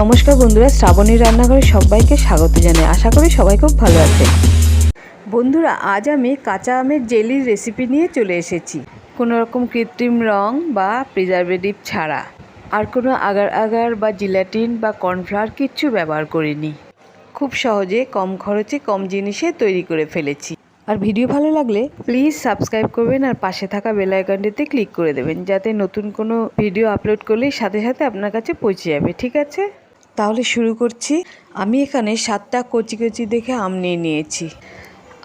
নমস্কার বন্ধুরা, শ্রাবণীর রান্নাঘরে সবাইকে স্বাগত জানাই। আশা করি সবাই খুব ভালো আছেন। বন্ধুরা, আজ আমি কাঁচা আমের জেলির রেসিপি নিয়ে চলে এসেছি। কোনো রকম কৃত্রিম রং বা প্রিজারভেটিভ ছাড়া। আর কোনো আগার আগার বা জিলাটিন বা কর্নফ্লাওয়ার কিচ্ছু ব্যবহার করিনি। খুব সহজে কম খরচে কম জিনিসে তৈরি করে ফেলেছি। আর ভিডিও ভালো লাগলে প্লিজ সাবস্ক্রাইব করবেন আর পাশে থাকা বেল আইকনটিতে ক্লিক করে দেবেন, যাতে নতুন কোনো ভিডিও আপলোড করলেই সাথে সাথে আপনার কাছে পৌঁছে যাবে, ঠিক আছে? তাহলে শুরু করছি। আমি এখানে সাতটা কচি কচি দেখে আম নিয়ে নিয়েছি।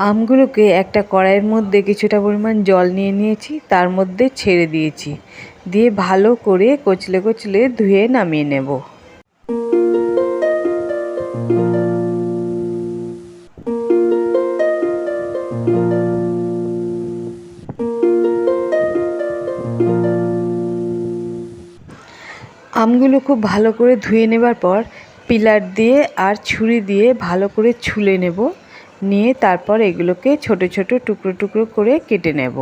আমগুলোকে একটা কড়াইয়ের মধ্যে কিছুটা পরিমাণ জল নিয়ে নিয়েছি, তার মধ্যে ছেড়ে দিয়েছি। দিয়ে ভালো করে কচলে কচলে ধুয়ে নামিয়ে নেব। আমগুলো খুব ভালো করে ধুয়ে নেবার পর পিলার দিয়ে আর ছুরি দিয়ে ভালো করে ছুলে নেব। নিয়ে তারপর এগুলোকে ছোট ছোট টুকরো টুকরো করে কেটে নেব।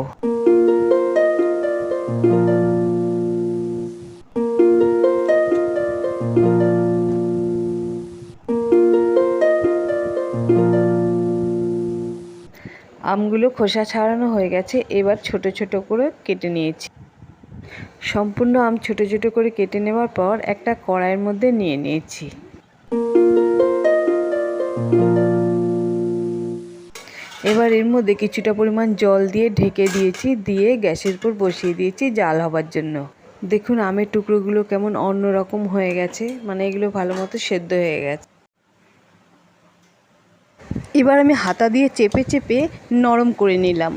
আমগুলো খোসা ছাড়ানো হয়ে গেছে। এবার ছোট ছোট করে কেটে নিয়েছি। সম্পূর্ণ আম ছোট ছোট করে কেটে নেওয়ার পর একটা কড়াইয়ের মধ্যে নিয়ে নিয়েছি। এবার এর মধ্যে কিছুটা পরিমাণ জল দিয়ে ঢেকে দিয়েছি, দিয়ে গ্যাসের উপর বসিয়ে দিয়েছি জাল হবার জন্য। দেখুন, আমের টুকরোগুলো কেমন অন্যরকম হয়ে গেছে মানে এগুলো ভালো মতো সেদ্ধ হয়ে গেছে। এবার আমি হাতা দিয়ে চেপে চেপে নরম করে নিলাম।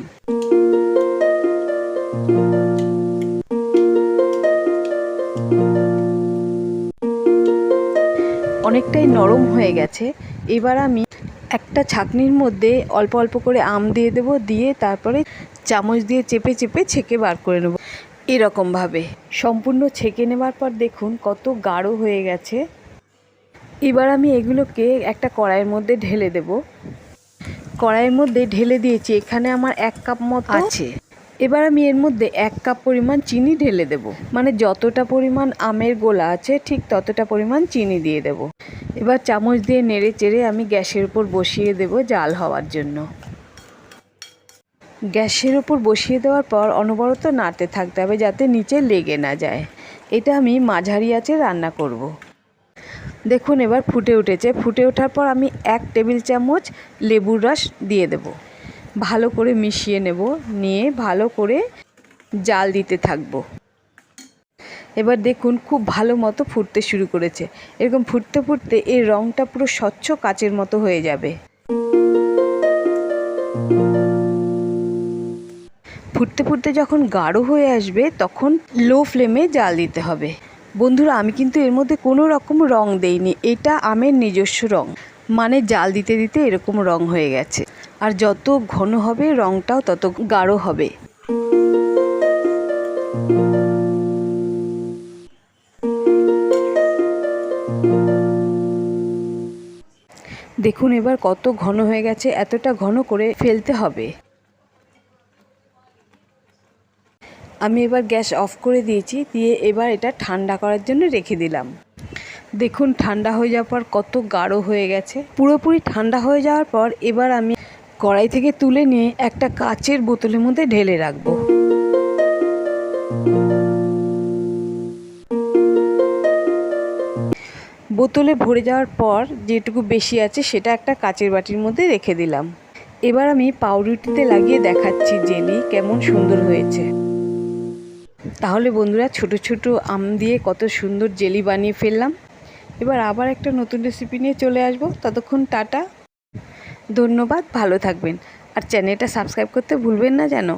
অনেকটাই নরম হয়ে গেছে। এবার আমি একটা ছাকনির মধ্যে অল্প অল্প করে আম দিয়ে দেব, দিয়ে তারপরে চামচ দিয়ে চেপে চেপে ছেঁকে বার করে নেব। এরকমভাবে। সম্পূর্ণ ছেঁকে নেবার পর দেখুন কত গাঢ় হয়ে গেছে। এবার আমি এগুলোকে একটা কড়াইয়ের মধ্যে ঢেলে দেব। কড়াইয়ের মধ্যে ঢেলে দিয়েছি। এখানে আমার এক কাপ মতো আছে। এবার আমি এর মধ্যে এক কাপ পরিমাণ চিনি ঢেলে দেব। মানে যতটা পরিমাণ আমের গোলা আছে, ঠিক ততটা পরিমাণ চিনি দিয়ে দেব। এবার চামচ দিয়ে নেড়ে চেড়ে আমি গ্যাসের উপর বসিয়ে দেব জাল হওয়ার জন্য। গ্যাসের উপর বসিয়ে দেওয়ার পর অনবরত নাড়তে থাকতে হবে যাতে নিচে লেগে না যায়। এটা আমি মাঝারি আঁচে রান্না করব। দেখুন এবার ফুটে উঠেছে। ফুটে ওঠার পর আমি এক টেবিল চামচ লেবুর রস দিয়ে দেব। ভালো করে মিশিয়ে নেব, নিয়ে ভালো করে জাল দিতে থাকব। এবার দেখুন খুব ভালো মতো ফুটতে শুরু করেছে। এরকম ফুটতে ফুটতে এর রঙটা পুরো স্বচ্ছ কাচের মতো হয়ে যাবে। ফুটতে ফুটতে যখন গাঢ় হয়ে আসবে, তখন লো ফ্লেমে জাল দিতে হবে। বন্ধুরা, আমি কিন্তু এর মধ্যে কোনো রকম রং দেইনি। এটা আমের নিজস্ব রং। মানে জাল দিতে দিতে এরকম রং হয়ে গেছে। আর যত ঘন হবে, রংটাও তত গাঢ় হবে। দেখুন এবার কত ঘন হয়ে গেছে, এতটা ঘন করে ফেলতে হবে। আমি এবার গ্যাস অফ করে দিয়েছি, দিয়ে এবার এটা ঠান্ডা করার জন্য রেখে দিলাম। দেখুন, ঠান্ডা হয়ে যাওয়ার পর কত গাঢ় হয়ে গেছে। পুরোপুরি ঠান্ডা হয়ে যাওয়ার পর এবার আমি কড়াই থেকে তুলে নিয়ে একটা কাচের বোতলের মধ্যে ঢেলে রাখব। বোতলে ভরে যাওয়ার পর যেটুকু বেশি আছে সেটা একটা কাচের বাটির মধ্যে রেখে দিলাম। এবার আমি পাউরুটিতে লাগিয়ে দেখাচ্ছি জেলি কেমন সুন্দর হয়েছে। তাহলে বন্ধুরা ছোট ছোট আম দিয়ে কত সুন্দর জেলি বানিয়ে ফেললাম। এবার আবার একটা নতুন রেসিপি নিয়ে চলে আসব। ততক্ষণ টাটা। ধন্যবাদ ভালো থাকবেন। আর চ্যানেলটা সাবস্ক্রাইব করতে ভুলবেন না যেন।